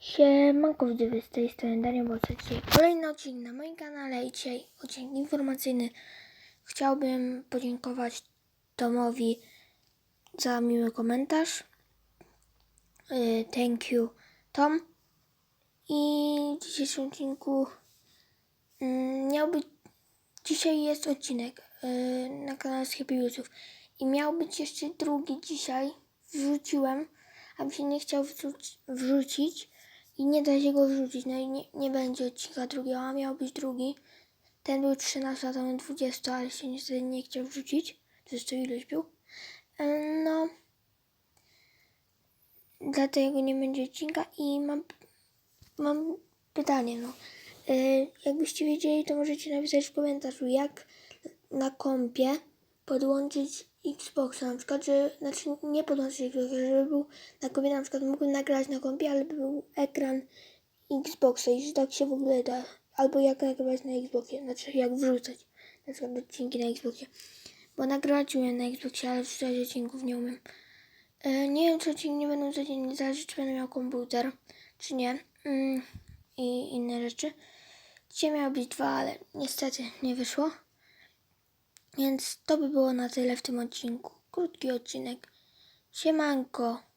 Siemanko widzowie, z tej strony Daniel Boca. Dzisiaj kolejny odcinek na moim kanale i dzisiaj odcinek informacyjny. Chciałbym podziękować Tomowi za miły komentarz. Y, Thank you Tom. I w dzisiejszym odcinku mm, miał być, dzisiaj jest odcinek y, na kanale z Happy Youthów i miał być jeszcze drugi dzisiaj. Wrzuciłem, a mi się nie chciał wrzuci- wrzucić i nie da się go wrzucić. No i nie, nie będzie odcinka drugiego, a miał być drugi. Ten był 13, a ten 20, ale się niestety nie chciał wrzucić. Zresztą ilość był. No, dlatego nie będzie odcinka i mam, mam pytanie, no. E, Jakbyście wiedzieli, to możecie napisać w komentarzu, jak na kompie podłączyć Xboxa, na przykład, że, znaczy nie podłączyć Xboxa, żeby był na kompie, na przykład mógłbym nagrać na kompie, ale by był ekran Xboxa i że tak się w ogóle da. Albo jak nagrywać na Xboxie, znaczy jak wrzucać na przykład odcinki na Xboxie. Bo nagrywać umiem na Xboxie, ale wrzucać odcinków nie umiem. E, nie wiem, czy odcinki nie będą codziennie, zależy czy będę miał komputer, czy nie. Mm, I inne rzeczy. Dzisiaj miało być dwa, ale niestety nie wyszło. Więc to by było na tyle w tym odcinku. Krótki odcinek. Siemanko.